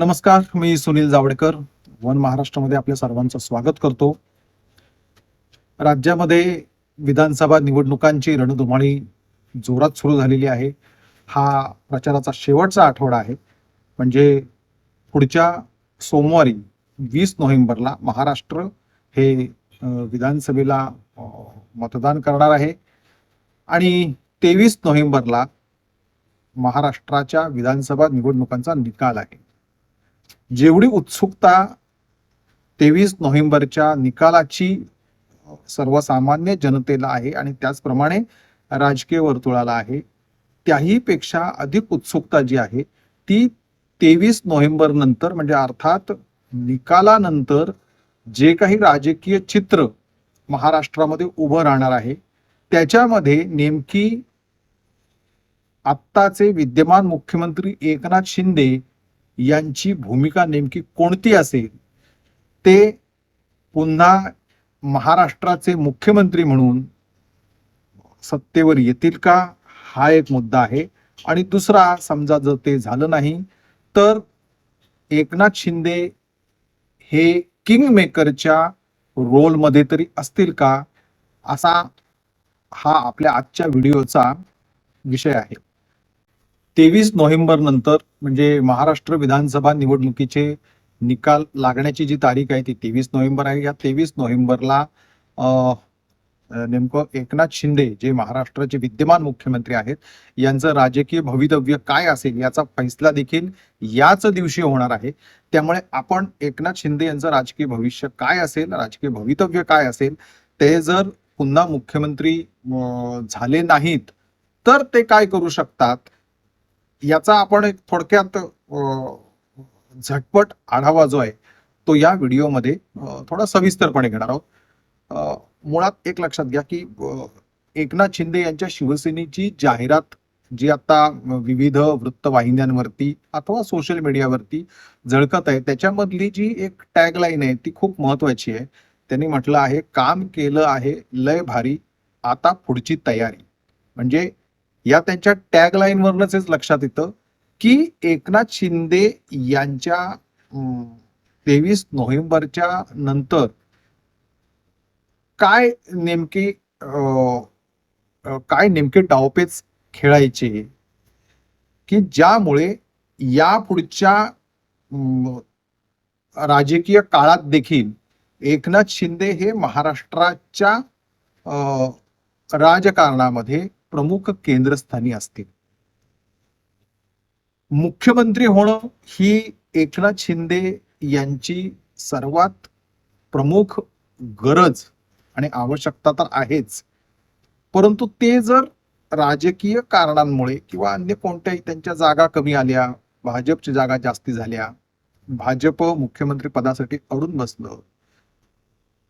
नमस्कार मी सुनील जावडेकर. वन महाराष्ट्रामध्ये आपल्या सर्वांचं स्वागत करतो. राज्यामध्ये विधानसभा निवडणुकांची रणधुमाळी जोरात सुरू झालेली आहे. हा प्रचाराचा शेवटचा आठवडा आहे. म्हणजे पुढच्या सोमवारी वीस नोव्हेंबरला महाराष्ट्र हे विधानसभेला मतदान करणार आहे. आणि तेवीस नोव्हेंबरला महाराष्ट्राच्या विधानसभा निवडणुकांचा निकाल आहे. जेवढी उत्सुकता तेवीस नोव्हेंबरच्या निकालाची सर्वसामान्य जनतेला आहे आणि त्याचप्रमाणे राजकीय वर्तुळाला आहे त्याही पेक्षा अधिक उत्सुकता जी आहे ती तेवीस नोव्हेंबर नंतर म्हणजे अर्थात निकालानंतर जे काही राजकीय चित्र महाराष्ट्रामध्ये उभं राहणार आहे त्याच्यामध्ये नेमकी आत्ताचे विद्यमान मुख्यमंत्री एकनाथ शिंदे यांची भूमिका नेमकी कोणती असेल? ते पुन्हा महाराष्ट्राचे मुख्यमंत्री म्हणून सत्तेवर येतील का? हा एक मुद्दा आहे. आणि दुसरा समजा जर ते झालं नाही तर एकनाथ शिंदे हे किंग मेकरच्या रोलमध्ये तरी असतील का? असा हा आपल्या आजच्या व्हिडिओचा विषय आहे. तेवीस नोव्हेंबर नंतर म्हणजे महाराष्ट्र विधानसभा निवडणुकीचे निकाल लागण्याची जी तारीख आहे ती तेवीस नोव्हेंबर आहे. या तेवीस नोव्हेंबरला नेमकं एकनाथ शिंदे जे महाराष्ट्राचे विद्यमान मुख्यमंत्री आहेत यांचं राजकीय भवितव्य काय असेल याचा फैसला देखील याच दिवशी होणार आहे. त्यामुळे आपण एकनाथ शिंदे यांचं राजकीय भविष्य काय असेल राजकीय भवितव्य काय असेल ते जर पुन्हा मुख्यमंत्री झाले नाहीत तर ते काय करू शकतात? याचा आपण एक थोडक्यात झटपट आढावा जो आहे तो या व्हिडिओमध्ये थोडा सविस्तरपणे घेणार आहोत. मुळात एक लक्षात घ्या की एकनाथ शिंदे यांच्या शिवसेनेची जाहिरात जी आता विविध वृत्तवाहिन्यांवरती अथवा सोशल मीडियावरती झळकत आहे त्याच्यामधली जी एक टॅगलाईन आहे ती खूप महत्वाची आहे. त्यांनी म्हटलं आहे काम केलं आहे लय भारी आता पुढची तयारी. म्हणजे या त्यांच्या टॅगलाईन वरनच लक्षात येतं की एकनाथ शिंदे यांच्या तेवीस नोव्हेंबरच्या नंतर काय नेमके अं, काय नेमके डावपेच खेळायचे की ज्यामुळे या पुढच्या राजकीय काळात देखील एकनाथ शिंदे हे महाराष्ट्राच्या अं, राजकारणामध्ये प्रमुख केंद्रस्थानी असतील. मुख्यमंत्री होणं ही एकनाथ शिंदे यांची सर्वात प्रमुख गरज आणि आवश्यकता तर आहेच. परंतु ते जर राजकीय कारणांमुळे किंवा अन्य कोणत्याही त्यांच्या जागा कमी आल्या भाजपची जागा जास्ती झाल्या भाजप मुख्यमंत्री पदासाठी अडून बसलं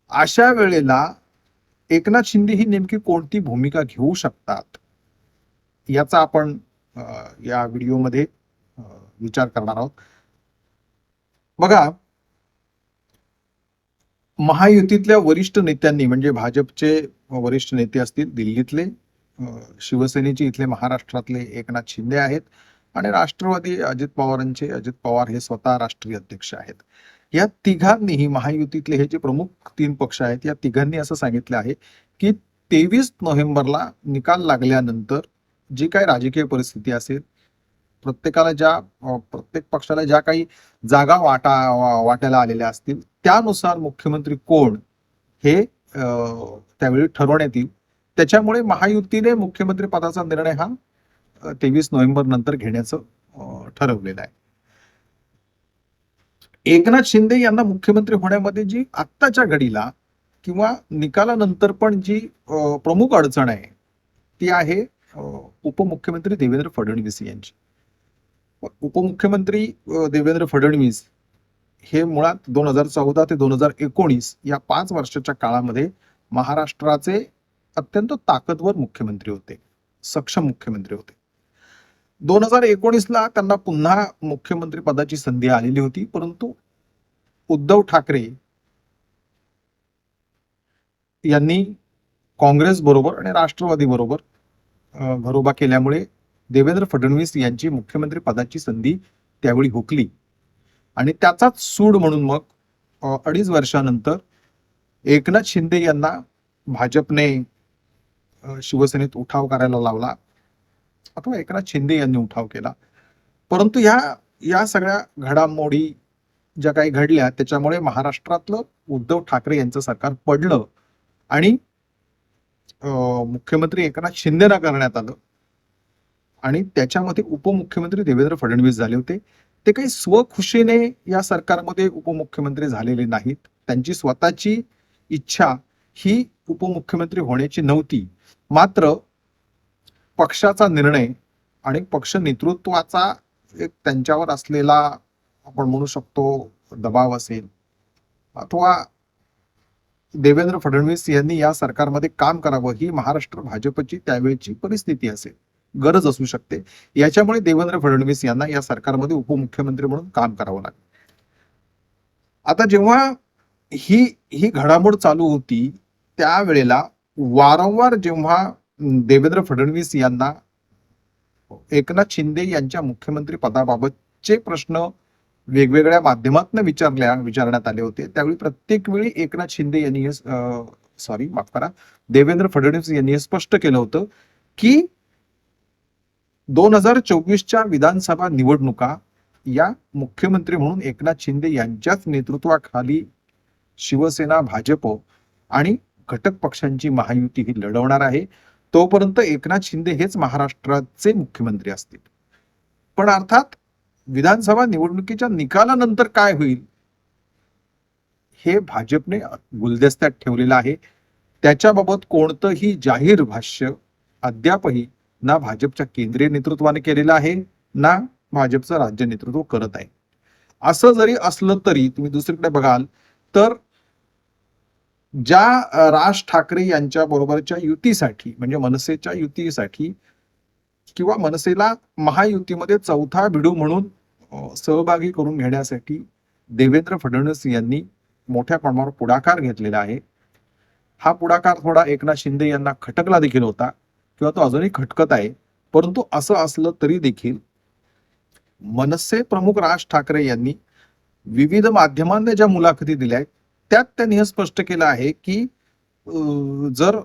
अशा वेळेला एकनाथ शिंदे ही नेमकी कोणती भूमिका घेऊ शकतात? याचा आपण या व्हिडिओमध्ये विचार करणार आहोत. बघा महायुतीतल्या वरिष्ठ नेत्यांनी म्हणजे भाजपचे वरिष्ठ नेते असतील दिल्लीतले शिवसेनेचे इथले महाराष्ट्रातले एकनाथ शिंदे आहेत आणि राष्ट्रवादी अजित पवारांचे अजित पवार हे स्वतः राष्ट्रीय अध्यक्ष आहेत. या तिघांनीही महायुतीतले हे जे प्रमुख तीन पक्ष आहेत या तिघांनी असं सांगितलं आहे की तेवीस नोव्हेंबरला निकाल लागल्यानंतर जी काय राजकीय परिस्थिती असेल प्रत्येकाला ज्या प्रत्येक पक्षाला ज्या काही जागा वाटा वाटायला आलेल्या असतील त्यानुसार मुख्यमंत्री कोण हे त्यावेळी ठरवण्यात येईल. त्याच्यामुळे महायुतीने मुख्यमंत्री पदाचा निर्णय हा तेवीस नोव्हेंबर नंतर घेण्याचं ठरवलेलं आहे. एकनाथ शिंदे यांना मुख्यमंत्री होण्यामध्ये जी आत्ताच्या घडीला किंवा निकालानंतर पण जी प्रमुख अडचण आहे ती आहे उपमुख्यमंत्री देवेंद्र फडणवीस यांची. उपमुख्यमंत्री देवेंद्र फडणवीस हे मुळात दोन हजार चौदा ते दोन हजार एकोणीस या पाच वर्षाच्या काळामध्ये महाराष्ट्राचे अत्यंत ताकदवर मुख्यमंत्री होते सक्षम मुख्यमंत्री होते. दोन हजार एकोणीसला त्यांना पुन्हा मुख्यमंत्री पदाची संधी आलेली होती परंतु उद्धव ठाकरे यांनी काँग्रेस बरोबर आणि राष्ट्रवादी बरोबर घरोबा केल्यामुळे देवेंद्र फडणवीस यांची मुख्यमंत्री पदाची संधी त्यावेळी हुकली. आणि त्याचाच सूड म्हणून मग अडीच वर्षानंतर एकनाथ शिंदे यांना भाजपने शिवसेनेत उठाव करायला लावला. अथवा एकनाथ शिंदे यांनी उठाव केला. परंतु ह्या या सगळ्या घडामोडी ज्या काही घडल्या त्याच्यामुळे महाराष्ट्रातलं उद्धव ठाकरे यांचं सरकार पडलं आणि मुख्यमंत्री एकनाथ शिंदेना करण्यात आलं. आणि त्याच्यामध्ये उपमुख्यमंत्री देवेंद्र फडणवीस झाले होते. ते काही स्वखुशीने या सरकारमध्ये उपमुख्यमंत्री झालेले नाहीत. त्यांची स्वतःची इच्छा ही उपमुख्यमंत्री होण्याची नव्हती. मात्र पक्षाचा निर्णय आणि पक्ष नेतृत्वाचा एक त्यांच्यावर असलेला आपण म्हणू शकतो दबाव असेल. अथवा देवेंद्र फडणवीस यांनी या सरकारमध्ये काम करावं ही महाराष्ट्र भाजपची त्यावेळची परिस्थिती असेल. गरज असू शकते. याच्यामुळे देवेंद्र फडणवीस यांना या सरकारमध्ये उपमुख्यमंत्री म्हणून काम करावं लागलं. आता जेव्हा ही ही घडामोड चालू होती त्यावेळेला वारंवार जेव्हा देवेंद्र फडणवीस यांना एकनाथ शिंदे यांच्या मुख्यमंत्री पदाबाबतचे प्रश्न वेगवेगळ्या माध्यमातून विचारल्या विचारण्यात आले होते. त्यावेळी प्रत्येक वेळी एकनाथ शिंदे यांनी सॉरी माफ करा देवेंद्र फडणवीस यांनी हे स्पष्ट केलं होतं की दोन हजार चोवीसच्या विधानसभा निवडणुका या मुख्यमंत्री म्हणून एकनाथ शिंदे यांच्याच नेतृत्वाखाली शिवसेना भाजप आणि घटक पक्षांची महायुती ही लढवणार आहे. तोपर्यंत एकनाथ शिंदे हेच महाराष्ट्राचे मुख्यमंत्री असतील. पण अर्थात विधानसभा निवडणुकीच्या निकालानंतर काय होईल? हे भाजपने गुलदस्त्यात ठेवलेलं आहे. त्याच्याबाबत कोणतंही जाहीर भाष्य अद्यापही ना भाजपच्या केंद्रीय नेतृत्वाने केलेलं आहे ना भाजपचं राज्य नेतृत्व करत आहे. असं जरी असलं तरी तुम्ही दुसरीकडे बघाल तर ज्या राज ठाकरे यांच्या बरोबरच्या युतीसाठी म्हणजे मनसेच्या युतीसाठी किंवा मनसेला महायुतीमध्ये चौथा भिडू म्हणून सहभागी करून घेण्यासाठी देवेंद्र फडणवीस यांनी मोठ्या प्रमाणावर पुढाकार घेतलेला आहे. हा पुढाकार थोडा एकनाथ शिंदे यांना खटकला देखील होता किंवा तो अजूनही खटकत आहे. परंतु असं असलं तरी देखील मनसे प्रमुख राज ठाकरे यांनी विविध माध्यमांना ज्या मुलाखती दिल्या आहेत त्यात त्यांनी हे स्पष्ट केलं आहे की जर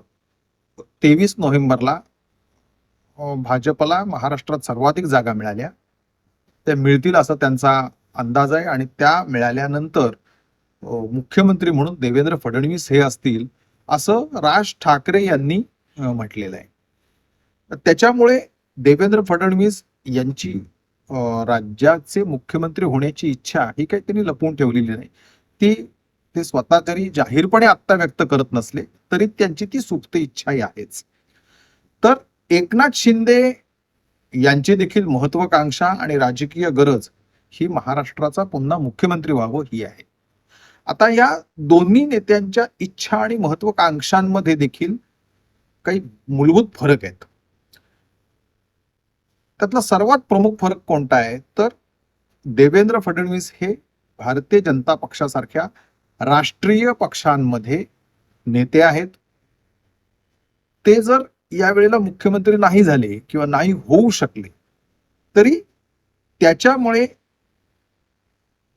तेवीस नोव्हेंबरला भाजपला महाराष्ट्रात सर्वाधिक जागा मिळाल्या त्या मिळतील असा त्यांचा अंदाज आहे आणि त्या मिळाल्यानंतर मुख्यमंत्री म्हणून देवेंद्र फडणवीस हे असतील असं राज ठाकरे यांनी म्हटलेलं आहे. त्याच्यामुळे देवेंद्र फडणवीस यांची राज्याचे मुख्यमंत्री होण्याची इच्छा ही काही त्यांनी लपवून ठेवलेली नाही. ती ते स्वतः जरी जाहीरपणे आत्ता व्यक्त करत नसले तरी त्यांची ती सुप्त इच्छाही आहेच. तर एकनाथ शिंदे यांची देखील महत्वाकांक्षा आणि राजकीय गरज ही महाराष्ट्राचा पुन्हा मुख्यमंत्री व्हावं ही आहे. आता या दोन्ही नेत्यांच्या इच्छा आणि महत्वाकांक्षांमध्ये देखील काही मूलभूत फरक आहेत. त्यातला सर्वात प्रमुख फरक कोणता आहे? तर देवेंद्र फडणवीस हे भारतीय जनता पक्षासारख्या राष्ट्रीय पक्षांमध्ये नेते आहेत. ते जर यावेळेला मुख्यमंत्री नाही झाले किंवा नाही होऊ शकले तरी त्याच्यामुळे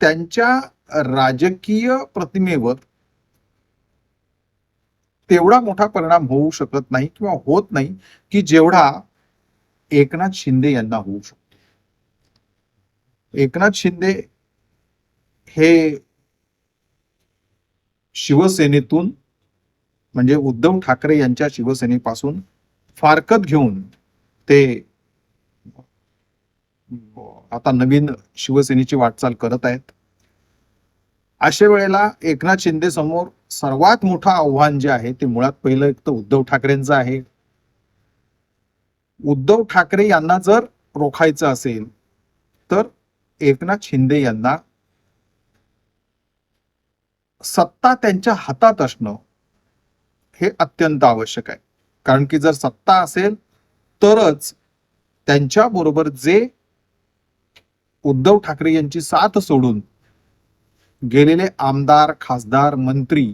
त्यांच्या राजकीय प्रतिमेवर तेवढा मोठा परिणाम होऊ शकत नाही किंवा होत नाही की जेवढा एकनाथ शिंदे यांना होऊ शकतो. एकनाथ शिंदे हे शिवसेनेतून म्हणजे उद्धव ठाकरे यांच्या शिवसेनेपासून फारकत घेऊन ते आता नवीन शिवसेनेची वाटचाल करत आहेत. अशा वेळेला एकनाथ शिंदे समोर सर्वात मोठं आव्हान जे आहे ते मुळात पहिलं एक तर उद्धव ठाकरेंचं आहे. उद्धव ठाकरे यांना जर रोखायचं असेल तर एकनाथ शिंदे यांना सत्ता त्यांच्या हातात असणं हे अत्यंत आवश्यक आहे. कारण की जर सत्ता असेल तरच त्यांच्या बरोबर जे उद्धव ठाकरे यांची साथ सोडून गेलेले आमदार खासदार मंत्री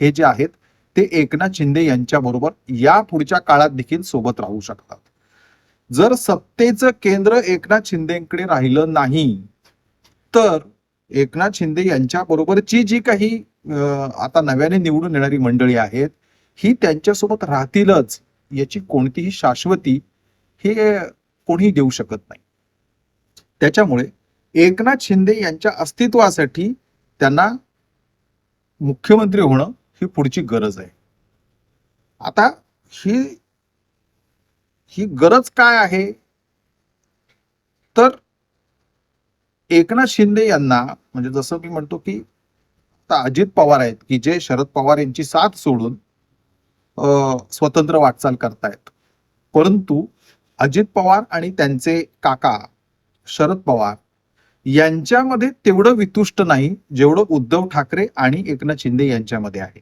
हे जे आहेत ते एकनाथ शिंदे यांच्या बरोबर या पुढच्या काळात देखील सोबत राहू शकतात. जर सत्तेचं केंद्र एकनाथ शिंदेकडे राहिलं नाही तर एकनाथ शिंदे यांच्या बरोबरची जी काही आता नव्याने निवडून येणारी मंडळी आहेत ही त्यांच्यासोबत राहतीलच याची कोणतीही शाश्वती हे कोणी देऊ शकत नाही. त्याच्यामुळे एकनाथ शिंदे यांच्या अस्तित्वासाठी त्यांना मुख्यमंत्री होणं ही पुढची गरज आहे. आता ही ही गरज काय आहे? तर एकनाथ शिंदे यांना म्हणजे जसं मी म्हणतो की आता अजित पवार आहेत की जे शरद पवार यांची साथ सोडून स्वतंत्र वाटचाल करतायत. परंतु अजित पवार आणि त्यांचे काका शरद पवार यांच्यामध्ये तेवढं वितुष्ट नाही जेवढं उद्धव ठाकरे आणि एकनाथ शिंदे यांच्यामध्ये आहे.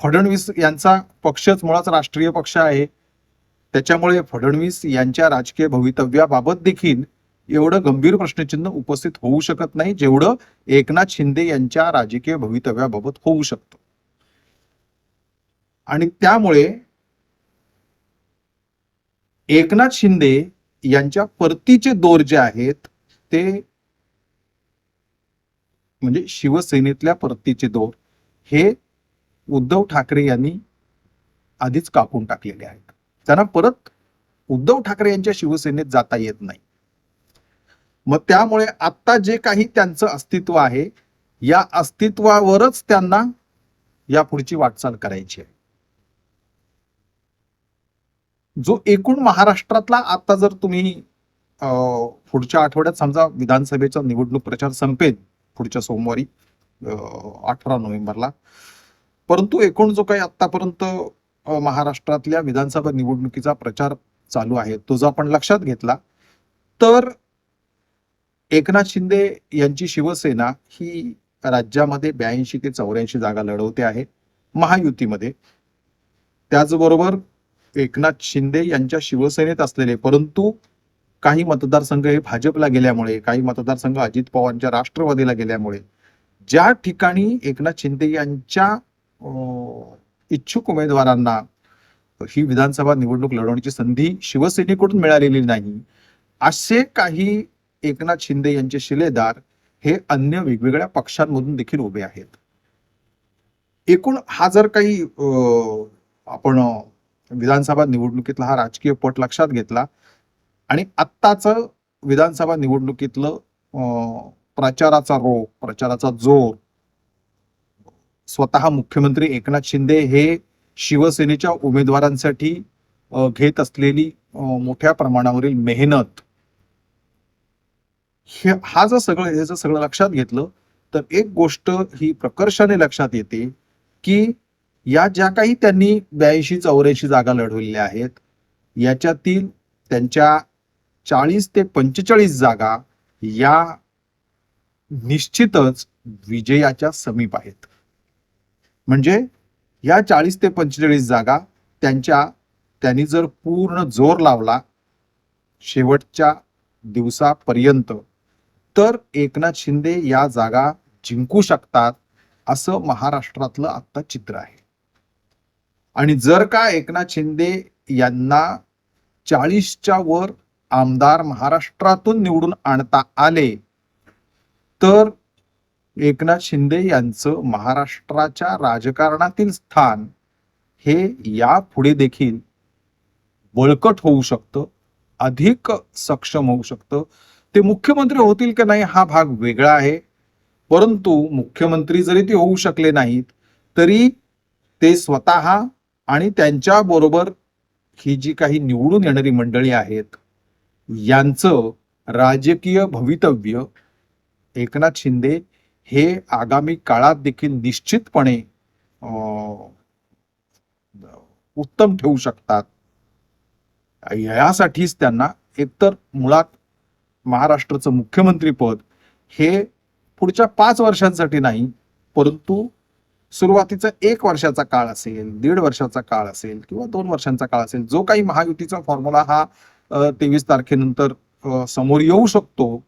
फडणवीस यांचा पक्षच मुळात राष्ट्रीय पक्ष आहे. त्याच्यामुळे फडणवीस यांच्या राजकीय भवितव्याबाबत देखील एवढं गंभीर प्रश्नचिन्ह उपस्थित होऊ शकत नाही जेवढं एकनाथ शिंदे यांच्या राजकीय भवितव्याबाबत होऊ शकतं. आणि त्यामुळे एकनाथ शिंदे यांच्या परतीचे दोर जे आहेत ते म्हणजे शिवसेनेतल्या परतीचे दोर हे उद्धव ठाकरे यांनी आधीच कापून टाकलेले आहेत. त्यांना परत उद्धव ठाकरे यांच्या शिवसेनेत जाता येत नाही. मग त्यामुळे आता जे काही त्यांचं अस्तित्व आहे या अस्तित्वावरच त्यांना या पुढची वाटचाल करायची आहे. जो एकूण महाराष्ट्रातला आता जर तुम्ही पुढच्या आठवड्यात समजा विधानसभेचा निवडणूक प्रचार संपेल पुढच्या सोमवारी अठरा नोव्हेंबरला परंतु एकूण जो काही आतापर्यंत महाराष्ट्रातल्या विधानसभा निवडणुकीचा प्रचार चालू आहे तो जर आपण लक्षात घेतला तर एकनाथ शिंदे यांची शिवसेना ही राज्यामध्ये ब्याऐंशी ते चौऱ्याऐंशी जागा लढवते आहे महायुतीमध्ये. त्याचबरोबर एकनाथ शिंदे यांच्या शिवसेनेत असलेले परंतु काही मतदारसंघ हे भाजपला गेल्यामुळे काही मतदारसंघ अजित पवारांच्या राष्ट्रवादीला गेल्यामुळे ज्या ठिकाणी एकनाथ शिंदे यांच्या अं, इच्छुक उमेदवारांना ही विधानसभा निवडणूक लढवण्याची संधी शिवसेनेकडून मिळालेली नाही असे काही एकनाथ शिंदे यांचे शिलेदार हे अन्य वेगवेगळ्या पक्षांमधून देखील उभे आहेत. एकूण हा जर काही आपण विधानसभा निवडणुकीतला हा राजकीय पट लक्षात घेतला आणि आत्ताच विधानसभा निवडणुकीतलं अं, प्रचाराचा रोग प्रचाराचा जोर स्वतः मुख्यमंत्री एकनाथ शिंदे हे शिवसेनेच्या उमेदवारांसाठी घेत असलेली मोठ्या प्रमाणावरील मेहनत हे हा जर सगळं हे जर सगळं लक्षात घेतलं तर एक गोष्ट ही प्रकर्षाने लक्षात येते की या ज्या काही त्यांनी ब्याऐंशी चौऱ्याऐंशी जागा लढवलेल्या आहेत याच्यातील त्यांच्या चाळीस ते पंचेचाळीस जागा या निश्चितच विजयाच्या समीप आहेत. म्हणजे या चाळीस ते पंचेचाळीस जागा त्यांच्या त्यांनी जर पूर्ण जोर लावला शेवटच्या दिवसापर्यंत तर एकनाथ शिंदे या जागा जिंकू शकतात असं महाराष्ट्रातलं आता चित्र आहे. आणि जर का एकनाथ शिंदे यांना चाळीसच्या वर आमदार महाराष्ट्रातून निवडून आणता आले तर एकनाथ शिंदे यांचं महाराष्ट्राच्या राजकारणातील स्थान हे यापुढे देखील बळकट होऊ शकतं अधिक सक्षम होऊ शकतं. ते मुख्यमंत्री होतील की नाही हा भाग वेगळा आहे. परंतु मुख्यमंत्री जरी ते होऊ शकले नाहीत तरी ते स्वतः आणि त्यांच्या बरोबर ही जी काही निवडून येणारी मंडळी आहेत यांचं राजकीय भवितव्य एकनाथ शिंदे हे आगामी काळात देखील निश्चितपणे अं, उत्तम ठेवू शकतात. यासाठीच त्यांना एकतर मुळात महाराष्ट्राचं मुख्यमंत्रीपद हे पुढच्या पाच वर्षांसाठी नाही परंतु सुरुवातीचा एक वर्षाचा काळ असेल दीड वर्षाचा काळ असेल किंवा दोन वर्षांचा काळ असेल जो काही महायुतीचा फॉर्म्युला हा तेवीस तारखेनंतर समोर येऊ शकतो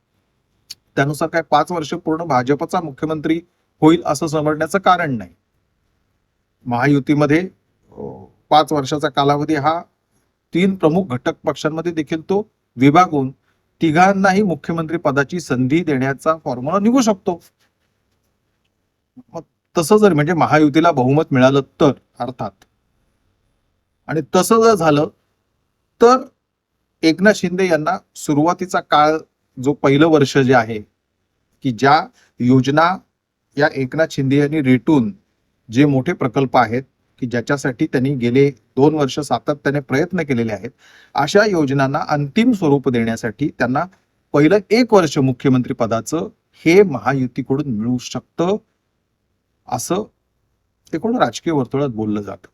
त्यानुसार काय पाच वर्ष पूर्ण भाजपचा मुख्यमंत्री होईल असं समजण्याचं कारण नाही. महायुतीमध्ये पाच वर्षाचा कालावधी हा तीन प्रमुख घटक पक्षांमध्ये देखील तो विभागून तिघांनाही मुख्यमंत्री पदाची संधी देण्याचा फॉर्म्युला निघू शकतो. तसं जर म्हणजे महायुतीला बहुमत मिळालं तर अर्थात. आणि तसं जर झालं तर एकनाथ शिंदे यांना सुरुवातीचा काळ जो पहिलं वर्ष जे आहे की ज्या योजना या एकनाथ शिंदे यांनी रेटून जे मोठे प्रकल्प आहेत की ज्याच्यासाठी त्यांनी गेले दोन वर्ष सातत्याने प्रयत्न केलेले आहेत अशा योजनांना अंतिम स्वरूप देण्यासाठी त्यांना पहिलं एक वर्ष मुख्यमंत्री पदाचं हे महायुतीकडून मिळू शकतं असं एकूण राजकीय वर्तुळात बोललं जात.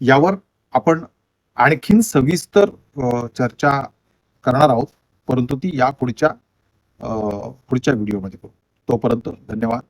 यावर आपण आणखीन सविस्तर चर्चा करणार आहोत परंतु ती या पुढच्या पुढच्या व्हिडिओमध्ये करू. तोपर्यंत धन्यवाद.